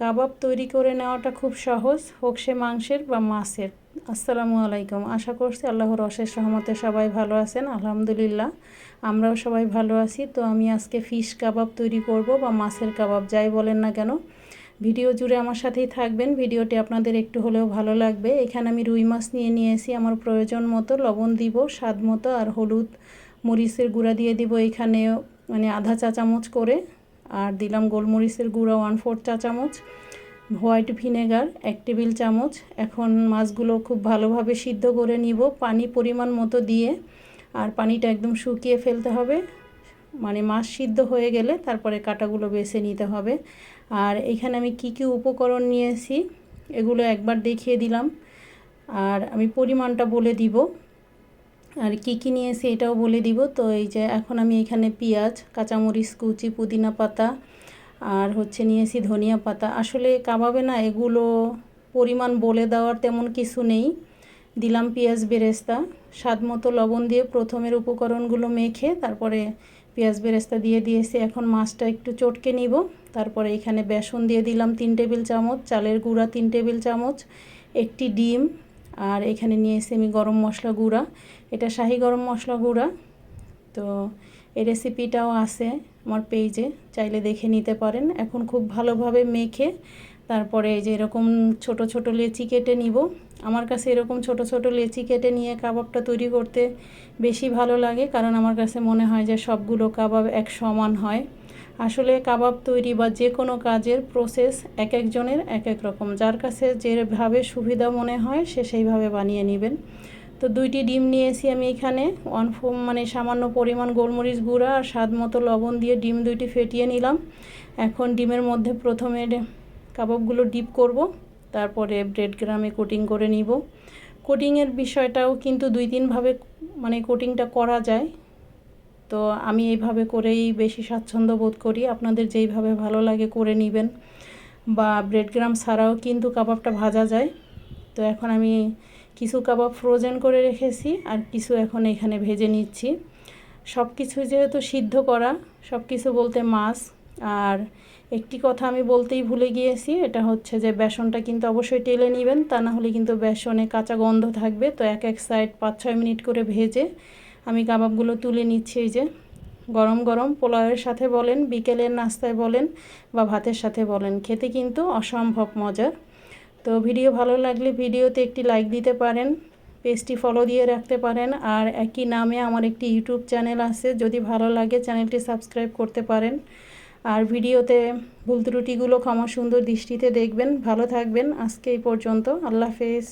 কাবাব তৈরি করে নেওয়াটা খুব সহজ। হোক সে মাংসের বা মাছের। আসসালামু আলাইকুম। আশা করছি আল্লাহর অশেষ সহমতে সবাই ভালো আছেন। আলহামদুলিল্লাহ, আমরাও সবাই ভালো আছি। তো আমি আজকে ফিশ কাবাব তৈরি করব বা মাছের কাবাব যাই বলেন না কেন। ভিডিও জুড়ে আমার সাথেই থাকবেন। ভিডিওটি আপনাদের একটু হলেও ভালো লাগবে। এখানে আমি রুই মাছ নিয়ে নিয়েছি। আমার প্রয়োজন মতো লবণ দিব, স্বাদ মতো, আর হলুদ মরিচের গুঁড়া দিয়ে দিব এখানে মানে আধা চা চামচ করে। আর দিলাম গোলমরিচের গুঁড়া ওয়ান ফোর চা চামচ, হোয়াইট ভিনেগার, এক টেবিল চামচ। এখন মাছগুলো খুব ভালোভাবে সিদ্ধ করে নিব, পানি পরিমাণ মতো দিয়ে। আর পানিটা একদম শুকিয়ে ফেলতে হবে। মানে মাছ সিদ্ধ হয়ে গেলে তারপরে কাটাগুলো বেছে নিতে হবে। আর এখানে আমি কি কি উপকরণ নিয়েছি, এগুলো একবার দেখিয়ে দিলাম। আর আমি পরিমাণটা বলে দিব। আর কি কি নিয়েছি এটাও বলে দিব। তো এই যে এখন আমি এখানে পেঁয়াজ, কাঁচামরিচ, কুচি, পুদিনা পাতা আর হচ্ছে নিয়েছি ধনিয়া পাতা। আসলে কাবাবে না এগুলো পরিমাণ বলে দেওয়ার তেমন কিছু নেই। দিলাম পেঁয়াজ বেরেস্তা, স্বাদ মতো লবণ দিয়ে প্রথমের উপকরণগুলো মেখে তারপরে পেঁয়াজ বেরেস্তা দিয়ে দিয়েছি। এখন মাছটা একটু চটকে নিব। তারপরে এখানে বেসন দিয়ে দিলাম তিন টেবিল চামচ, চালের গুঁড়া তিন টেবিল চামচ, একটি ডিম আর এখানে নিয়েছি আমি গরম মশলা গুঁড়া। এটা শাহি গরম মশলা গুঁড়া। তো এই রেসিপিটাও আছে আমার পেজে চাইলে দেখে নিতে পারেন। এখন খুব ভালোভাবে মেখে তারপরে যে এরকম ছোট ছোট লেচি কেটে নিব। আমার কাছে এরকম ছোট ছোট লেচি কেটে নিয়ে কাবাবটা তৈরি করতে বেশি ভালো লাগে, কারণ আমার কাছে মনে হয় যে সবগুলো কাবাব এক সমান হয়। আসলে কাবাব তৈরি বা যে কোনো কাজের প্রসেস এক একজনের এক এক রকম। যার কাছে যেভাবে সুবিধা মনে হয়, সে সেইভাবে বানিয়ে নেবেন। তো দুইটি ডিম নিয়েছি আমি এখানে। ওয়ান ফোম মানে সামান্য পরিমাণ গোলমরিচ গুঁড়া আর স্বাদ মতো লবণ দিয়ে ডিম দুইটি ফেটিয়ে নিলাম। এখন ডিমের মধ্যে প্রথমে কাবাবগুলো ডিপ করব, তারপরে ব্রেড গ্রামে কোটিং করে নিব। কোটিংয়ের বিষয়টাও কিন্তু দুই তিনভাবে মানে কোটিংটা করা যায়। তো আমি এইভাবে করেই বেশি স্বাচ্ছন্দ্য বোধ করি। আপনাদের যেইভাবে ভালো লাগে করে নেবেন। বা ব্রেড গ্রাম ছাড়াও কিন্তু কাবাবটা ভাজা যায়। তো এখন আমি কিছু কাবাব ফ্রোজেন করে রেখেছি আর কিছু এখন এখানে ভেজে নিচ্ছি। সব কিছু যেহেতু সিদ্ধ করা সব কিছু বলতে মাছ। আর একটি কথা আমি বলতেই ভুলে গিয়েছি, এটা হচ্ছে যে বেসনটা কিন্তু অবশ্যই টেলে নেবেন, তা না হলে কিন্তু বেসনে কাঁচা গন্ধ থাকবে। তো এক এক সাইড পাঁচ ছয় মিনিট করে ভেজে আমি কাবাবগুলো তুলে নিচ্ছি, এই যে। গরম গরম, পোলাওয়ের সাথে বলেন, বিকেলের নাস্তায় বলেন বা ভাতের সাথে বলেন, খেতে কিন্তু অসম্ভব মজার। তো ভিডিও ভালো লাগলে ভিডিওতে একটি লাইক দিতে পারেন, পেজটি ফলো দিয়ে রাখতে পারেন, আর একই নামে আমার একটি ইউটিউব চ্যানেল আছে, যদি ভালো লাগে চ্যানেলটি সাবস্ক্রাইব করতে পারেন। আর ভিডিওতে ভুল ত্রুটিগুলো ক্ষমা সুন্দর দৃষ্টিতে দেখবেন। ভালো থাকবেন, আজকে এই পর্যন্ত। আল্লাহ হাফেজ।